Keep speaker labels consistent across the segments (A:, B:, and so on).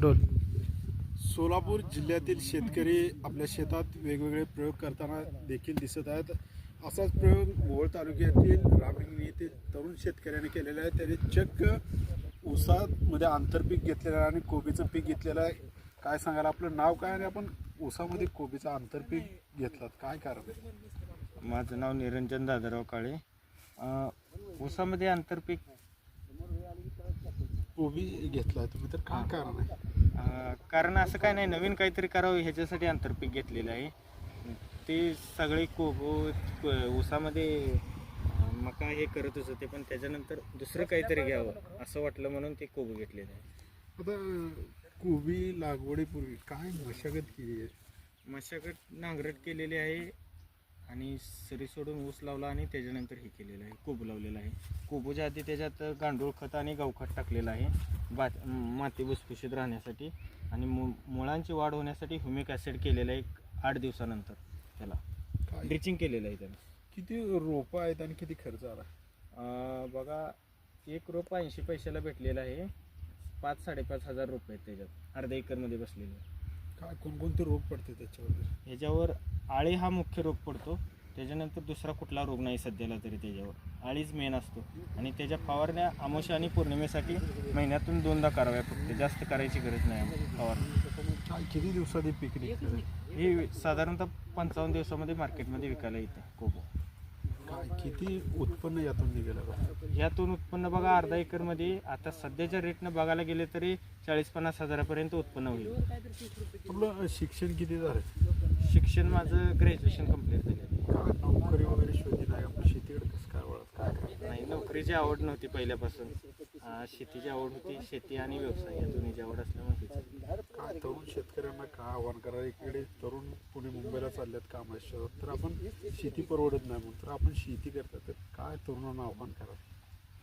A: डोल
B: सोलापूर जिल्ह्यातील शेतकरी आपल्या शेतात वेगवेगळे प्रयोग करताना देखील दिसत आहेत. असाच प्रयोग मोहोळ तालुक्यातील रामिंग येथील तरुण शेतकऱ्याने केलेला आहे. त्याने चक्क ऊसामध्ये आंतरपीक घेतलेलं आहे आणि कोबीचं पीक घेतलेलं आहे. काय सांगाल? आपलं नाव काय आणि आपण ऊसामध्ये कोबीचं आंतरपीक घेतलात. काय कारण आहे?
C: माझं नाव निरंजन दादाराव काळे. ऊसामध्ये आंतरपीक
B: कोबी घेतलाय तुम्ही तर काय कारण आहे?
C: अ, कारण असं काय नाही नवीन काहीतरी करावं ह्याच्यासाठी आंतरपीक घेतलेलं आहे. ते सगळे कोबो ऊसामध्ये अ, मका हे करतच होते पण त्याच्यानंतर दुसरं काहीतरी घ्यावं असं वाटलं म्हणून ते कोबो घेतलेलं आहे.
B: आता कोबी लागवडीपूर्वी काय मशागत केली आहे?
C: मशागत नांगरट केलेली आहे. आणि सरी सोडून ऊस लावला आणि त्याच्यानंतर हे केलेलं आहे कोबू लावलेलं आहे. कोबूच्या आधी त्याच्यात गांडूळ खत आणि गवखत टाकलेलं आहे बात माती भुसभुशीत राहण्यासाठी. आणि मु मुळांची वाढ होण्यासाठी ह्युमिक ॲसिड केलेलं आहे एक आठ दिवसानंतर त्याला. ड्रिचिंग केलेलं आहे त्याला.
B: किती रोपं आहेत आणि किती खर्च आला?
C: बघा एक रोप ऐंशी पैशाला भेटलेलं आहे. पाच साडेपाच हजार रुपये आहेत त्याच्यात. अर्ध्या एकरमध्ये बसलेले. आहे.
B: काय कोणकोणते रोग पडते त्याच्यावर
C: ह्याच्यावर आळी हा मुख्य रोग पडतो. त्याच्यानंतर दुसरा कुठला रोग नाही सध्याला तरी त्याच्यावर. आळीच मेन असतो. आणि त्याच्या फवारण्या आमोशा आणि पौर्णिमेसाठी महिन्यातून दोनदा कराव्या फक्त. जास्त करायची गरज नाही फवारणी.
B: काय किती दिवसात हे पीक निघतं
C: ही साधारणतः पंचावन्न दिवसामध्ये मार्केटमध्ये विकायला येते कोबो.
B: काय? किती उत्पन्न यातून निघालं?
C: यातून उत्पन्न बघा अर्धा एकरमध्ये. आता सध्याच्या रेटनं बघायला गेले तरी चाळीस पन्नास हजारापर्यंत उत्पन्न होईल.
B: आपलं शिक्षण किती झालं?
C: शिक्षण माझं ग्रॅज्युएशन कंप्लीट झालं
B: काय नोकरी वगैरे शोधली नाही आपण? शेतीकडे कसं काय वळत? काय
C: नाही नोकरीची आवड नव्हती पहिल्यापासून. अं, शेतीची आवड होती. शेती आणि व्यवसाय या दोन्हीची आवड असल्यामुळे.
B: काय तरुण शेतकऱ्यांना काय आव्हान करा इकडे? तरुण पुणे मुंबईला चालल्यात कामाच्या शोधात. तर आपण शेती परवडत नाही म्हणून. तर आपण शेती करतात. तर काय तरुणांना आव्हान करा?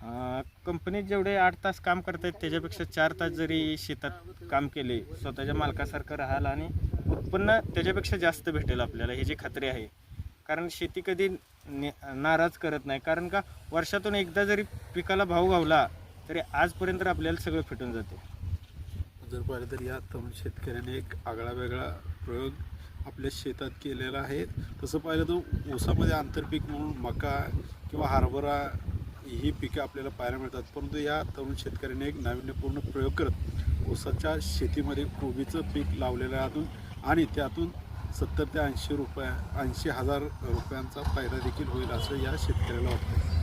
C: अं, कंपनीत जेवढे आठ तास काम करतायत त्याच्यापेक्षा चार तास जरी शेतात काम केले स्वतःच्या मालकासारखं राहाल आणि उत्पन्न त्याच्यापेक्षा जास्त भेटेल आपल्याला. ह्याची खात्री आहे. कारण शेती कधी ने- नाराज करत नाही. कारण का वर्षातून एकदा जरी पिकाला भाव घावला तरी आजपर्यंत आपल्याला सगळं फिटून जाते.
B: जर पाहिलं तर या तरुण शेतकऱ्याने एक आगळा वेगळा प्रयोग आपल्या शेतात केलेला आहे. तसं पाहिलं तर ऊसामध्ये आंतरपीक म्हणून मका किंवा हरभरा ही पिकं आपल्याला पाहायला मिळतात. परंतु या तरुण शेतकऱ्याने एक नाविन्यपूर्ण प्रयोग करत ऊसाच्या शेतीमध्ये कोबीचं पीक लावलेलं आहे अजून आणि त्यातून सत्तर ते ऐंशी रुपया ऐंशी हजार रुपयांचा फायदा देखील होईल असं या शेतकऱ्याला वाटतं.